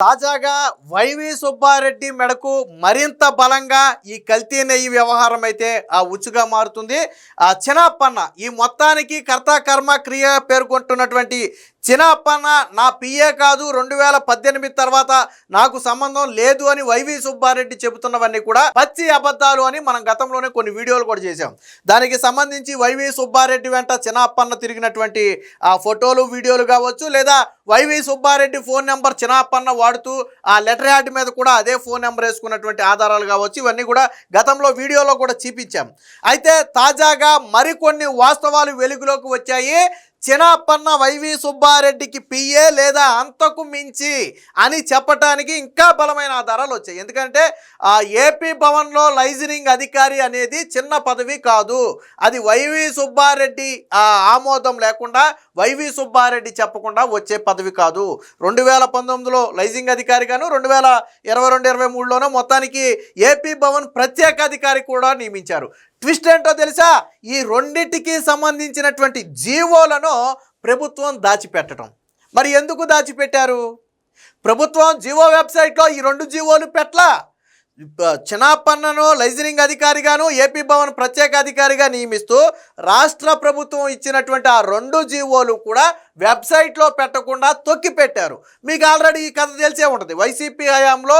తాజాగా వైవి సుబ్బారెడ్డి మెడకు మరింత బలంగా ఈ కల్తీ నెయ్యి వ్యవహారం అయితే ఆ ఉచ్చుగా మారుతుంది. ఆ చిన్నప్పన్న ఈ మొత్తానికి కర్త కర్మ క్రియ పేర్కొంటున్నటువంటి చిన్నప్పన్న నా పిఏ కాదు రెండు వేల పద్దెనిమిది తర్వాత నాకు సంబంధం లేదు అని వైవి సుబ్బారెడ్డి చెబుతున్నవన్నీ కూడా పచ్చి అబద్ధాలు అని మనం గతంలోనే కొన్ని వీడియోలు కూడా చేశాం. దానికి సంబంధించి వైవి సుబ్బారెడ్డి వెంట చిన్నప్పన్న తిరిగినటువంటి ఆ ఫోటోలు వీడియోలు కావచ్చు లేదా వైవి సుబ్బారెడ్డి ఫోన్ నెంబర్ చిన్నప్పన్న వాడుతూ ఆ లెటర్ యాడ్ మీద కూడా అదే ఫోన్ నెంబర్ వేసుకున్నటువంటి ఆధారాలు కావచ్చు ఇవన్నీ కూడా గతంలో వీడియోలో కూడా చూపించాం. అయితే తాజాగా మరికొన్ని వాస్తవాలు వెలుగులోకి వచ్చాయి. చినాపన్న వైవి సుబ్బారెడ్డికి పిఏ లేదా అంతకు మించి అని చెప్పటానికి ఇంకా బలమైన ఆధారాలు వచ్చాయి. ఎందుకంటే ఆ ఏపీ భవన్లో లైజనింగ్ అధికారి అనేది చిన్న పదవి కాదు. అది వైవి సుబ్బారెడ్డి ఆమోదం లేకుండా వైవి సుబ్బారెడ్డి చెప్పకుండా వచ్చే పదవి కాదు. రెండు వేల పంతొమ్మిదిలో లైజింగ్ అధికారిగాను రెండు వేల ఇరవై రెండు ఇరవై మూడులోనో మొత్తానికి ఏపీ భవన్ ప్రత్యేక అధికారి కూడా నియమించారు. ట్విస్ట్ ఏంటో తెలుసా? ఈ రెండింటికి సంబంధించినటువంటి జీవోలను ప్రభుత్వం దాచిపెట్టడం. మరి ఎందుకు దాచిపెట్టారు? ప్రభుత్వం జీవో వెబ్సైట్లో ఈ రెండు జీవోలు పెట్టలా? చినాపన్నను లైజనింగ్ అధికారిగాను ఏపీ భవన్ ప్రత్యేక అధికారిగా నియమిస్తూ రాష్ట్ర ప్రభుత్వం ఇచ్చినటువంటి ఆ రెండు జీవోలు కూడా వెబ్సైట్లో పెట్టకుండా తొక్కి పెట్టారు. మీకు ఆల్రెడీ ఈ కథ తెలిసే ఉంటుంది. వైసీపీ హయాంలో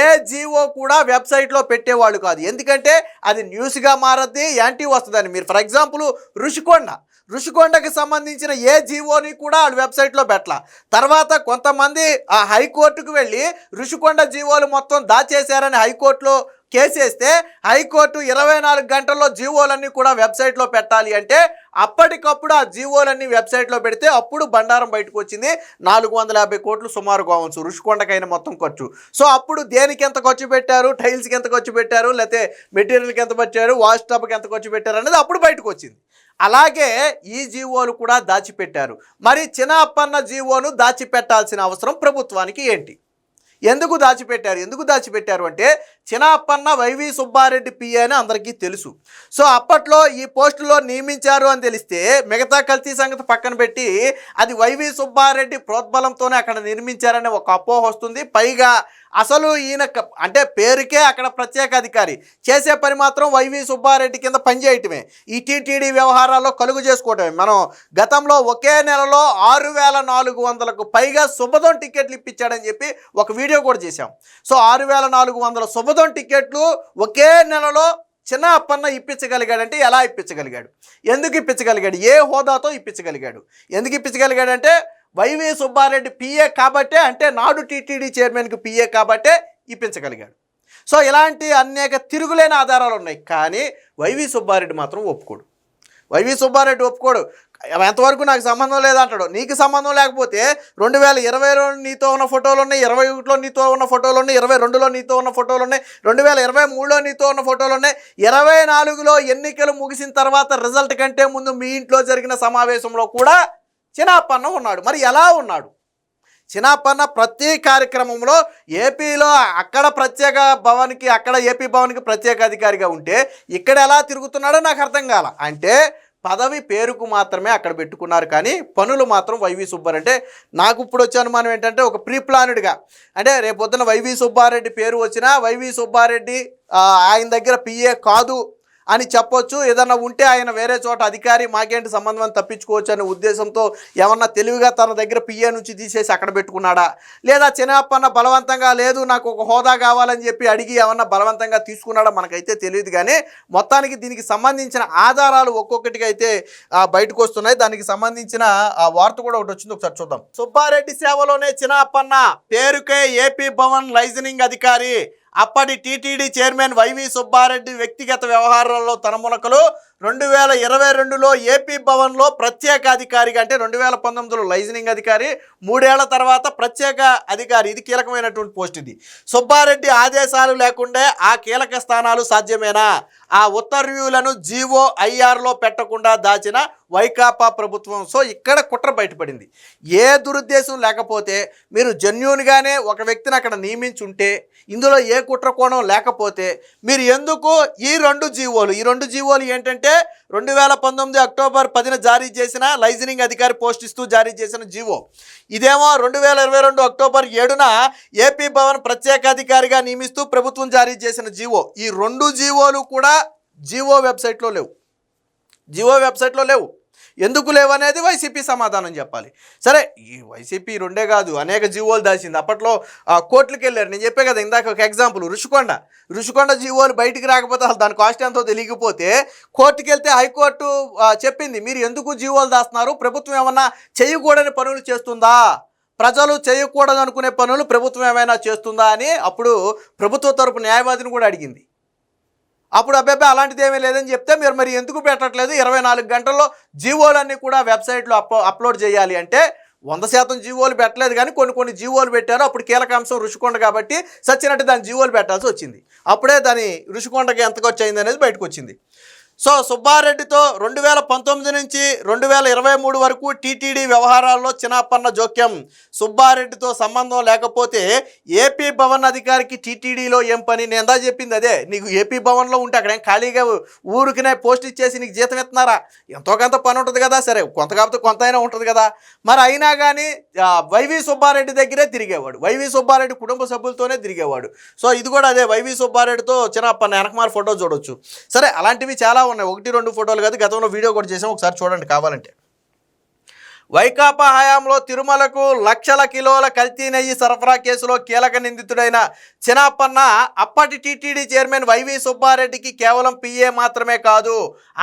ఏ జీవో కూడా వెబ్సైట్లో పెట్టేవాళ్ళు కాదు. ఎందుకంటే అది న్యూస్గా మారద్ది యాంటీ వస్తుందని. మీరు ఫర్ ఎగ్జాంపుల్ రుషికొండ. ఋషికొండకి సంబంధించిన ఏ జీవోని కూడా వాళ్ళు వెబ్సైట్లో పెట్టలా. తర్వాత కొంతమంది ఆ హైకోర్టుకు వెళ్ళి ఋషికొండ జీవోలు మొత్తం దాచేశారని హైకోర్టులో కేసేస్తే హైకోర్టు ఇరవై నాలుగు గంటల్లో జీవోలన్నీ కూడా వెబ్సైట్లో పెట్టాలి అంటే అప్పటికప్పుడు ఆ జీవోలన్నీ వెబ్సైట్లో పెడితే అప్పుడు బండారం బయటకు వచ్చింది. నాలుగు వందల యాభై కోట్లు సుమారు కావచ్చు రుషికొండకైనా మొత్తం ఖర్చు. సో అప్పుడు దేనికి ఎంత ఖర్చు పెట్టారు? టైల్స్కి ఎంత ఖర్చు పెట్టారు? లేకపోతే మెటీరియల్కి ఎంత పెట్టారు? వాష్ టబ్కి ఎంత ఖర్చు పెట్టారు అనేది అప్పుడు బయటకు వచ్చింది. అలాగే ఈ జీవోలు కూడా దాచిపెట్టారు. మరి చిన్న అప్పన్న జీవోను దాచిపెట్టాల్సిన అవసరం ప్రభుత్వానికి ఏంటి? ఎందుకు దాచిపెట్టారు? ఎందుకు దాచిపెట్టారు అంటే చిన్నప్పన్న వైవి సుబ్బారెడ్డి పిఏ అని అందరికీ తెలుసు. సో అప్పట్లో ఈ పోస్టులో నియమించారు అని తెలిస్తే మిగతా కల్తీ సంగతి పక్కన పెట్టి అది వైవి సుబ్బారెడ్డి ప్రోద్బలంతోనే అక్కడ నిర్మించారనే ఒక అపోహ వస్తుంది. పైగా అసలు ఈయన అంటే పేరుకే అక్కడ ప్రత్యేక అధికారి. చేసే పని మాత్రం వైవి సుబ్బారెడ్డి కింద పనిచేయటమే. ఈ టీటీడీ వ్యవహారాల్లో కలుగు చేసుకోవటమే. మనం గతంలో ఒకే నెలలో ఆరు వేల నాలుగు వందలకు పైగా శుభదం టికెట్లు ఇప్పించాడని చెప్పి ఒక వీడియో కూడా చేశాం. సో ఆరు వేల నాలుగు వందల శుభదం టికెట్లు ఒకే నెలలో చిన్న అప్పన్న ఇప్పించగలిగాడంటే ఎలా ఇప్పించగలిగాడు? ఎందుకు ఇప్పించగలిగాడు? ఏ హోదాతో ఇప్పించగలిగాడు? ఎందుకు ఇప్పించగలిగాడంటే వైవి సుబ్బారెడ్డి పిఏ కాబట్టే అంటే నాడు టీటీడీ చైర్మన్కి పిఏ కాబట్టే ఇప్పించగలిగాడు. సో ఇలాంటి అనేక తిరుగులేని ఆధారాలు ఉన్నాయి. కానీ వైవి సుబ్బారెడ్డి మాత్రం ఒప్పుకోడు. వైవి సుబ్బారెడ్డి ఒప్పుకోడు. ఎంతవరకు నాకు సంబంధం లేదంటాడు. నీకు సంబంధం లేకపోతే రెండు వేల ఇరవైలో నీతో ఉన్న ఫోటోలు ఉన్నాయి ఇరవై ఒకటిలో నీతో ఉన్న ఫోటోలు ఉన్నాయి ఇరవై రెండులో నీతో ఉన్న ఫోటోలు ఉన్నాయి రెండు వేల ఇరవై మూడులో నీతో ఉన్న ఫోటోలు ఉన్నాయి. ఇరవై నాలుగులో ఎన్నికలు ముగిసిన తర్వాత రిజల్ట్ కంటే ముందు మీ ఇంట్లో జరిగిన సమావేశంలో కూడా చినాపన్న ఉన్నాడు. మరి ఎలా ఉన్నాడు? చినాపన్న ప్రతి కార్యక్రమంలో ఏపీలో అక్కడ ప్రత్యేక భవన్కి అక్కడ ఏపీ భవన్కి ప్రత్యేక అధికారిగా ఉంటే ఇక్కడ ఎలా తిరుగుతున్నాడో నాకు అర్థం కాల. అంటే పదవి పేరుకు మాత్రమే అక్కడ పెట్టుకున్నారు కానీ పనులు మాత్రం వైవి సుబ్బారెడ్డి అంటే నాకు ఇప్పుడు వచ్చే అనుమానం ఏంటంటే ఒక ప్రీ ప్లానెడ్గా అంటే రేపొద్దున వైవి సుబ్బారెడ్డి పేరు వచ్చినా వైవి సుబ్బారెడ్డి ఆయన దగ్గర పిఏ కాదు అని చెప్పొచ్చు. ఏదన్నా ఉంటే ఆయన వేరే చోట అధికారి మాకేంటి సంబంధం అని తప్పించుకోవచ్చు అనే ఉద్దేశంతో ఏమన్నా తెలివిగా తన దగ్గర పిఏ నుంచి తీసేసి అక్కడ పెట్టుకున్నాడా? లేదా చిన్నప్పన్న బలవంతంగా లేదు నాకు ఒక హోదా కావాలని చెప్పి అడిగి ఏమన్నా బలవంతంగా తీసుకున్నాడా? మనకైతే తెలియదు. కానీ మొత్తానికి దీనికి సంబంధించిన ఆధారాలు ఒక్కొక్కటిగా అయితే బయటకు వస్తున్నాయి. దానికి సంబంధించిన ఆ వార్త కూడా ఒకటి వచ్చింది. ఒకసారి చూద్దాం. సుబ్బారెడ్డి సేవలోనే చిన్నప్పన్న పేరుకే ఏపీ భవన్ లైజనింగ్ అధికారి. అప్పటి టీటీడీ చైర్మన్ వైవి సుబ్బారెడ్డి వ్యక్తిగత వ్యవహారాల్లో తనమునకలు రెండు వేల ఇరవై రెండులో ఏపీ భవన్లో ప్రత్యేక అధికారిగా అంటే రెండు వేల పంతొమ్మిదిలో లైజనింగ్ అధికారి మూడేళ్ళ తర్వాత ప్రత్యేక అధికారి. ఇది కీలకమైనటువంటి పోస్ట్ ఇది. సుబ్బారెడ్డి ఆదేశాలు లేకుండా ఆ కీలక స్థానాలు సాధ్యమేనా? ఆ ఉత్తర్వ్యూలను జీవో ఐఆర్లో పెట్టకుండా దాచిన వైకాపా ప్రభుత్వం. సో ఇక్కడ కుట్ర బయటపడింది. ఏ దురుద్దేశం లేకపోతే మీరు జెన్యున్గానే ఒక వ్యక్తిని అక్కడ నియమించుంటే ఇందులో ఏ కుట్ర కోణం లేకపోతే మీరు ఎందుకు ఈ రెండు జీవోలు ఈ రెండు జీవోలు ఏంటంటే రెండు వేల పంతొమ్మిది అక్టోబర్ పదిన జారీ చేసిన లైజనింగ్ అధికారి పోస్ట్ ఇస్తూ జారీ చేసిన జీవో. ఇదేమో రెండు వేల ఇరవై రెండు అక్టోబర్ ఏడున ఏపీ భవన్ ప్రత్యేకాధికారిగా నియమిస్తూ ప్రభుత్వం జారీ చేసిన జీవో. ఈ రెండు జీవోలు కూడా జీవో వెబ్సైట్లో లేవు. జీవో వెబ్సైట్లో లేవు. ఎందుకు లేవనేది వైసీపీ సమాధానం చెప్పాలి. సరే ఈ వైసీపీ రెండే కాదు అనేక జీవోలు దాచింది. అప్పట్లో కోర్టులకు వెళ్ళారు. నేను చెప్పే కదా ఇందాక ఒక ఎగ్జాంపుల్ రుషికొండ. రుషికొండ జీవోలు బయటికి రాకపోతే అసలు దాని కాస్ట్ ఎంతో తెలియకపోతే కోర్టుకి వెళ్తే హైకోర్టు చెప్పింది మీరు ఎందుకు జీవోలు దాస్తున్నారు? ప్రభుత్వం ఏమన్నా చేయకూడని పనులు చేస్తుందా? ప్రజలు చేయకూడదు అనుకునే పనులు ప్రభుత్వం ఏమైనా చేస్తుందా? అని అప్పుడు ప్రభుత్వ తరపు న్యాయవాదిని కూడా అడిగింది. అప్పుడు అబ్బాయి అలాంటిది ఏమీ లేదని చెప్తే మీరు మరి ఎందుకు పెట్టట్లేదు? ఇరవై నాలుగు గంటల్లో జీవోలన్నీ కూడా వెబ్సైట్లో అప్ అప్లోడ్ చేయాలి అంటే వంద శాతం జీవోలు పెట్టలేదు కానీ కొన్ని కొన్ని జీవోలు పెట్టారు. అప్పుడు కీలక అంశం రుషికొండ కాబట్టి సచ్చినట్టు దాని జీవోలు పెట్టాల్సి వచ్చింది. అప్పుడే దాని రుషికొండకి ఎంత ఖర్చు అయింది అనేది బయటకు వచ్చింది సో సుబ్బారెడ్డితో రెండు వేల పంతొమ్మిది నుంచి రెండు వేల ఇరవై మూడు వరకు టీటీడీ వ్యవహారాల్లో చినాపన్న జోక్యం. సుబ్బారెడ్డితో సంబంధం లేకపోతే ఏపీ భవన్ అధికారికి టీటీడీలో ఏం పని? నేను ఎందా చెప్పింది అదే. నీకు ఏపీ భవన్లో ఉంటే అక్కడ ఏం ఖాళీగా ఊరికినే పోస్ట్ ఇచ్చేసి నీకు జీతం ఇస్తున్నారా? ఎంతో కొంత పని ఉంటుంది కదా. సరే కొంత కాకపోతే కొంత అయినా ఉంటుంది కదా. మరి అయినా కానీ వైవి సుబ్బారెడ్డి దగ్గరే తిరిగేవాడు. వైవి సుబ్బారెడ్డి కుటుంబ సభ్యులతోనే తిరిగేవాడు. సో ఇది కూడా అదే. వైవి సుబ్బారెడ్డితో చిన్నపన్న వెనకమారి ఫోటో చూడొచ్చు. సరే అలాంటివి చాలా ఉన్నాయి. ఒకటి రెండు ఫోటోలు కాదు గతంలో వీడియో కూడా చేసాం. ఒకసారి చూడండి కావాలంటే. వైకాపా హయాంలో తిరుమలకు లక్షల కిలోల కల్తీ నెయ్యి సరఫరా కేసులో కీలక నిందితుడైన చినాపన్న అప్పటి టీటీడీ చైర్మన్ వైవి సుబ్బారెడ్డికి కేవలం పిఏ మాత్రమే కాదు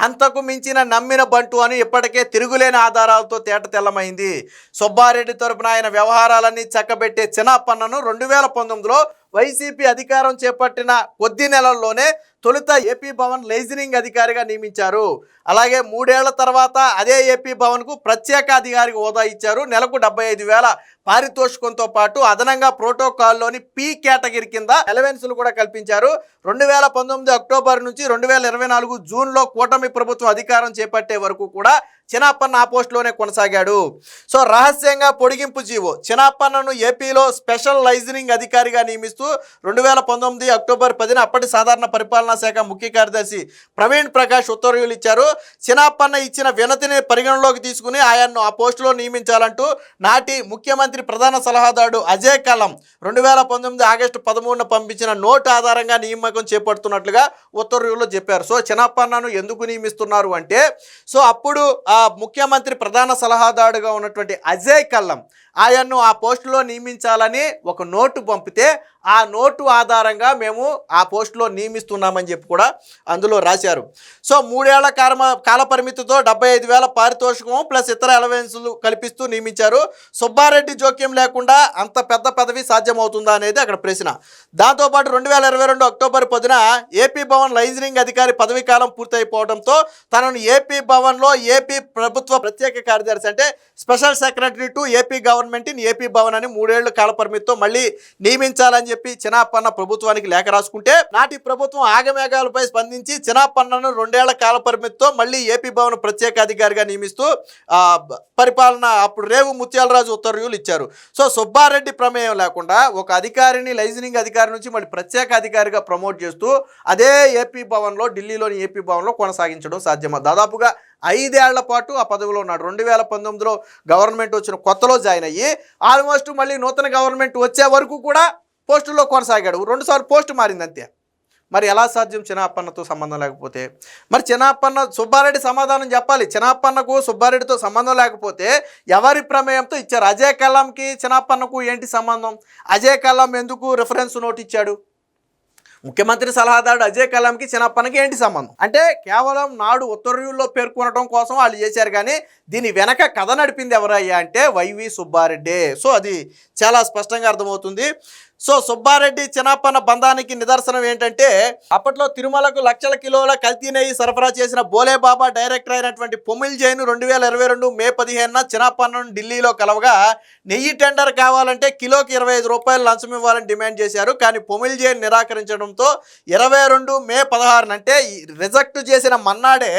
అంతకు మించిన నమ్మిన బంటు అని ఇప్పటికే తిరుగులేని ఆధారాలతో తేట తెల్లమైంది. సుబ్బారెడ్డి తరపున ఆయన వ్యవహారాలన్నీ చక్కబెట్టే చినాపన్నను రెండు వేల పంతొమ్మిదిలో వైసీపీ అధికారం చేపట్టిన కొద్ది నెలల్లోనే తొలుత ఏపీ భవన్ లైజనింగ్ అధికారిగా నియమించారు. అలాగే మూడేళ్ళ తర్వాత అదే ఏపీ భవన్కు ప్రత్యేక అధికారికి హోదా ఇచ్చారు. నెలకు డెబ్బై ఐదు వేల పారితోషికంతో పాటు అదనంగా ప్రోటోకాల్లోని పి కేటగిరీ కింద ఎలవెన్సులు కూడా కల్పించారు. రెండు వేల పంతొమ్మిది అక్టోబర్ నుంచి రెండు వేల ఇరవై నాలుగు జూన్లో కూటమి ప్రభుత్వం అధికారం చేపట్టే వరకు కూడా చినాపన్న ఆ పోస్టులోనే కొనసాగాడు. సో రహస్యంగా పొడిగింపు జీవో. చినాపన్నను ఏపీలో స్పెషల్ లైజనింగ్ అధికారిగా నియమిస్తూ రెండు వేల పంతొమ్మిది అక్టోబర్ పదిన అప్పటి సాధారణ పరిపాలనా శాఖ ముఖ్య కార్యదర్శి ప్రవీణ్ ప్రకాష్ ఉత్తర్వులు ఇచ్చారు. చినాపన్న ఇచ్చిన వినతిని పరిగణలోకి తీసుకుని ఆయన్ను ఆ పోస్టులో నియమించాలంటూ నాటి ముఖ్యమంత్రి ప్రధాన సలహాదారుడు అజయ్ కలం రెండు వేల పంతొమ్మిది ఆగస్టు పదమూడున పంపించిన నోటు ఆధారంగా నియామకం చేపడుతున్నట్లుగా ఉత్తర్వుల్లో చెప్పారు. సో చినప్పన్నను ఎందుకు నియమిస్తున్నారు అంటే సో అప్పుడు ఆ ముఖ్యమంత్రి ప్రధాన సలహాదారుడుగా ఉన్నటువంటి అజయ్ కల్లం ఆయన్ను ఆ పోస్టులో నియమించాలని ఒక నోటు పంపితే ఆ నోటు ఆధారంగా మేము ఆ పోస్టులో నియమిస్తున్నామని చెప్పి కూడా అందులో రాశారు. సో మూడేళ్ళ కాల కాల పరిమితితో డెబ్బై ఐదు వేల పారితోషికం ప్లస్ ఇతర అలవెన్సులు కల్పిస్తూ నియమించారు. సుబ్బారెడ్డి జోక్యం లేకుండా అంత పెద్ద పదవి సాధ్యమవుతుందా అనేది అక్కడ ప్రశ్న. దాంతోపాటు రెండు వేల ఇరవై రెండు అక్టోబర్ పదిన ఏపీ భవన్ లైజనింగ్ అధికారి పదవీ కాలం పూర్తయిపోవడంతో తనను ఏపీ భవన్లో ఏపీ ప్రభుత్వ ప్రత్యేక కార్యదర్శి అంటే special secretary to AP government in AP Bhavan అని మూడేళ్ళ కాల పరిమితితో మళ్ళీ నియమించాలని చెప్పి చినాపన్న ప్రభుత్వానికి లేఖ రాసుకుంటే నాటి ప్రభుత్వం ఆగమేఘాలపై స్పందించి చినాపన్నను రెండేళ్ళ కాల పరిమితితో మళ్ళీ ఏపీ భవన్ ప్రత్యేక అధికారిగా నియమిస్తూ పరిపాలన అప్పుడు రేవు ముత్యాలరాజు ఉత్తర్వులు ఇచ్చారు. సో సుబ్బారెడ్డి ప్రమేయం లేకుండా ఒక అధికారిని లైజనింగ్ అధికారి నుంచి మళ్ళీ ప్రత్యేక అధికారిగా ప్రమోట్ చేస్తూ అదే ఏపీ భవన్లో ఢిల్లీలోని ఏపీ భవన్లో కొనసాగించడం సాధ్యమా? దాదాపుగా ఐదేళ్ళ పాటు ఆ పదవిలో ఉన్నాడు. రెండు వేల పంతొమ్మిదిలో గవర్నమెంట్ వచ్చిన కొత్తలో జాయిన్ అయ్యి ఆల్మోస్ట్ మళ్ళీ నూతన గవర్నమెంట్ వచ్చే వరకు కూడా పోస్టుల్లో కొనసాగాడు. రెండుసార్లు పోస్టు మారింది అంతే. మరి ఎలా సాధ్యం చినాపన్నతో సంబంధం లేకపోతే? మరి చినాపన్న సుబ్బారెడ్డి సమాధానం చెప్పాలి. చినాపన్నకు సుబ్బారెడ్డితో సంబంధం లేకపోతే ఎవరి ప్రమేయంతో ఇచ్చారు? అజయ్ కలాంకి చినాపన్నకు ఏంటి సంబంధం? అజయ్ కలాం ఎందుకు రిఫరెన్స్ నోట్ ఇచ్చాడు? ముఖ్యమంత్రి సలహాదారుడు అజయ్ కలాంకి చినాపన్నకి ఏంటి సంబంధం? అంటే కేవలం నాడు ఉత్తర్వుల్లో పేర్కొనడం కోసం వాళ్ళు చేశారు కానీ దీని వెనక కథ నడిపింది ఎవరయ్యా అంటే వైవి సుబ్బారెడ్డి. సో అది చాలా స్పష్టంగా అర్థమవుతుంది. సో సుబ్బారెడ్డి చిన్నప్పన్న బంధానికి నిదర్శనం ఏంటంటే అప్పట్లో తిరుమలకు లక్షల కిలోల కల్తీ నెయ్యి సరఫరా చేసిన బోలేబాబా డైరెక్టర్ అయినటువంటి పొమిల్ జైన్ రెండు వేల ఇరవై రెండు మే పదిహేనున చినాపన్నను ఢిల్లీలో కలవగా నెయ్యి టెండర్ కావాలంటే కిలోకి ఇరవై ఐదు రూపాయలు లంచం ఇవ్వాలని డిమాండ్ చేశారు. కానీ పొమిల్ జైన్ నిరాకరించడంతో ఇరవై రెండు మే పదహారునంటే రిజెక్ట్ చేసిన మన్నాడే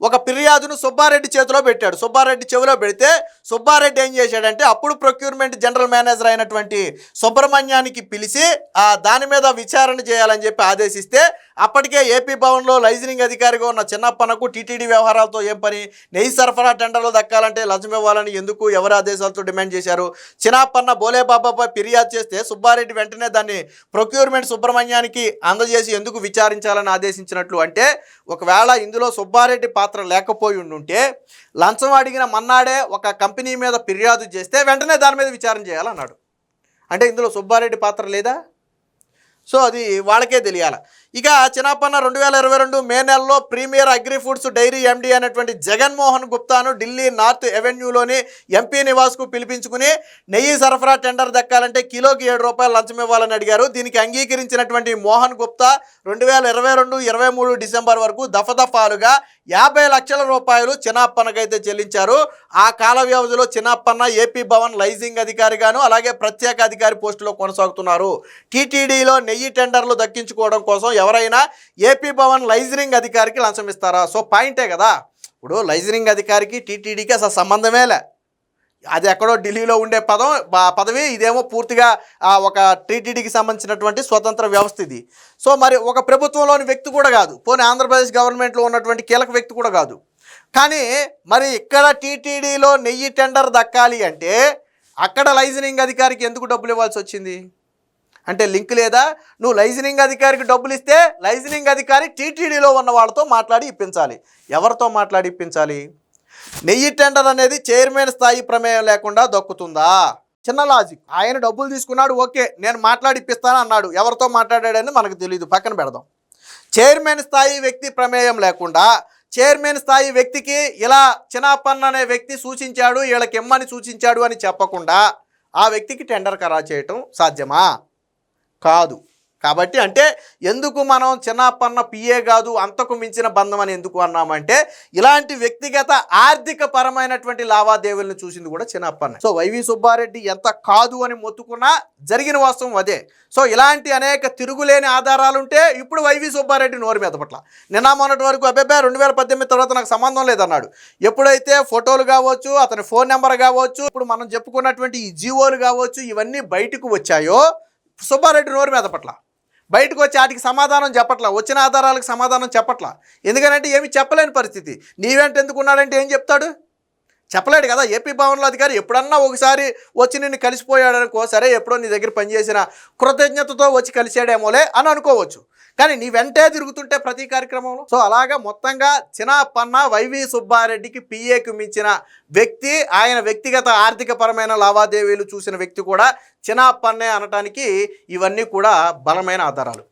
ఒక ఫిర్యాదును సుబ్బారెడ్డి చేతిలో పెట్టాడు. సుబ్బారెడ్డి చెవిలో పెడితే సుబ్బారెడ్డి ఏం చేశాడంటే అప్పుడు ప్రొక్యూర్మెంట్ జనరల్ మేనేజర్ అయినటువంటి సుబ్రహ్మణ్యానికి పిలిచి ఆ దాని మీద విచారణ చేయాలని చెప్పి ఆదేశిస్తే అప్పటికే ఏపీ భవన్లో లైజనింగ్ అధికారిగా ఉన్న చిన్నప్పనకు టీటీడీ వ్యవహారాలతో ఏం పని? నెయ్యి సరఫరా టెండర్లు దక్కాలంటే లంచం ఇవ్వాలని ఎందుకు ఎవరి ఆదేశాలతో డిమాండ్ చేశారు? చిన్నప్పన్న బోలేబాబాపై ఫిర్యాదు చేస్తే సుబ్బారెడ్డి వెంటనే దాన్ని ప్రొక్యూర్మెంట్ సుబ్రహ్మణ్యానికి అందజేసి ఎందుకు విచారించాలని ఆదేశించినట్లు అంటే ఒకవేళ ఇందులో సుబ్బారెడ్డి పాత్ర లేకపోయి ఉండుంటే లంచం అడిగిన మన్నాడే ఒక కంపెనీ మీద ఫిర్యాదు చేస్తే వెంటనే దాని మీద విచారణ చేయాలన్నాడు. అంటే ఇందులో సుబ్బారెడ్డి పాత్ర లేదా? సో అది వాళ్ళకే తెలియాలి. ఇక చిన్నప్పన్న రెండు వేల ఇరవై రెండు మే నెలలో premier agri foods dairy MD అనేటువంటి జగన్మోహన్ గుప్తాను ఢిల్లీ నార్త్ ఎవెన్యూలోని ఎంపీ నివాస్కు పిలిపించుకుని నెయ్యి సరఫరా టెండర్ దక్కాలంటే కిలోకి ఏడు రూపాయలు లంచం ఇవ్వాలని అడిగారు. దీనికి అంగీకరించినటువంటి మోహన్ గుప్తా రెండు వేల ఇరవై రెండు ఇరవై మూడు డిసెంబర్ వరకు దఫదఫాలుగా యాభై లక్షల రూపాయలు చిన్నప్పన్నకైతే చెల్లించారు. ఆ కాల వ్యవధిలో చిన్నప్పన్న ఏపీ భవన్ లైజింగ్ అధికారిగాను అలాగే ప్రత్యేక అధికారి పోస్టులో కొనసాగుతున్నారు. టీటీడీలో నెయ్యి టెండర్లు దక్కించుకోవడం కోసం ఎవరైనా ఏపీ భవన్ లైజరింగ్ అధికారికి లంచం ఇస్తారా? సో పాయింటే కదా. ఇప్పుడు లైజరింగ్ అధికారికి టీటీడీకి అసలు సంబంధమే లే. అది ఎక్కడో ఢిల్లీలో ఉండే పదం పదవి ఇదేమో పూర్తిగా ఒక టీటీడీకి సంబంధించినటువంటి స్వతంత్ర వ్యవస్థ ఇది. సో మరి ఒక ప్రభుత్వంలోని వ్యక్తి కూడా కాదు. పోనీ ఆంధ్రప్రదేశ్ గవర్నమెంట్లో ఉన్నటువంటి కీలక వ్యక్తి కూడా కాదు. కానీ మరి ఇక్కడ టీటీడీలో నెయ్యి టెండర్ దక్కాలి అంటే అక్కడ లైజనింగ్ అధికారికి ఎందుకు డబ్బులు ఇవ్వాల్సి వచ్చింది? అంటే లింక్ లేదా? నువ్వు లైజనింగ్ అధికారికి డబ్బులు ఇస్తే లైజనింగ్ అధికారి టీటీడీలో ఉన్న వాళ్ళతో మాట్లాడి ఇప్పించాలి. ఎవరితో మాట్లాడి ఇప్పించాలి? నెయ్యి టెండర్ అనేది చైర్మన్ స్థాయి ప్రమేయం లేకుండా దక్కుతుందా? చిన్న లాజిక్. ఆయన డబ్బులు తీసుకున్నాడు ఓకే నేను మాట్లాడి ఇప్పిస్తాను అన్నాడు. ఎవరితో మాట్లాడాడని మనకు తెలియదు పక్కన పెడదాం. చైర్మన్ స్థాయి వ్యక్తి ప్రమేయం లేకుండా చైర్మన్ స్థాయి వ్యక్తికి ఇలా చిన్నప్పన్న అనే వ్యక్తి సూచించాడు వీళ్ళకి ఇమ్మని సూచించాడు అని చెప్పకుండా ఆ వ్యక్తికి టెండర్ ఖరా చేయటం సాధ్యమా? కాదు. కాబట్టి అంటే ఎందుకు మనం చిన్నపన్న పిఏ కాదు అంతకు మించిన బంధం అని ఎందుకు అన్నామంటే ఇలాంటి వ్యక్తిగత ఆర్థిక పరమైనటువంటి లావాదేవీలను చూసింది కూడా చిన్నప్పన్న. సో వైవి సుబ్బారెడ్డి ఎంత కాదు అని మొత్తుకున్నా జరిగిన వాస్తవం అదే. సో ఇలాంటి అనేక తిరుగులేని ఆధారాలు ఉంటే ఇప్పుడు వైవి సుబ్బారెడ్డి నోరు మీద పట్ల. నిన్న మొన్నటి వరకు అబ్బాయి రెండు వేల పద్దెనిమిది తర్వాత నాకు సంబంధం లేదన్నాడు. ఎప్పుడైతే ఫోటోలు కావచ్చు అతని ఫోన్ నెంబర్ కావచ్చు ఇప్పుడు మనం చెప్పుకున్నటువంటి ఈ జీవోలు కావచ్చు ఇవన్నీ బయటకు వచ్చాయో సుబ్బారెడ్డి నోరు మీద పట్ల. బయటకు వచ్చి వాటికి సమాధానం చెప్పట్లా వచ్చిన ఆధారాలకు సమాధానం చెప్పట్లా. ఎందుకనంటే ఏమి చెప్పలేని పరిస్థితి. నీవెంట ఎందుకు ఉన్నాడంటే ఏం చెప్తాడు? చెప్పలేడు కదా ఏపీ భవన్లో అధికారి ఎప్పుడన్నా ఒకసారి వచ్చి నిన్ను కలిసిపోయాడనుకో సరే ఎప్పుడో నీ దగ్గర పనిచేసిన కృతజ్ఞతతో వచ్చి కలిసాడేమోలే అని అనుకోవచ్చు. కానీ నీ వెంటే తిరుగుతుంటే ప్రతి కార్యక్రమంలో. సో అలాగా మొత్తంగా చిన్నపన్న వైవి సుబ్బారెడ్డికి పిఏకి మించిన వ్యక్తి ఆయన వ్యక్తిగత ఆర్థిక పరమైన లావాదేవీలు చూసిన వ్యక్తి కూడా చిన్నపన్నే అనటానికి ఇవన్నీ కూడా బలమైన ఆధారాలు.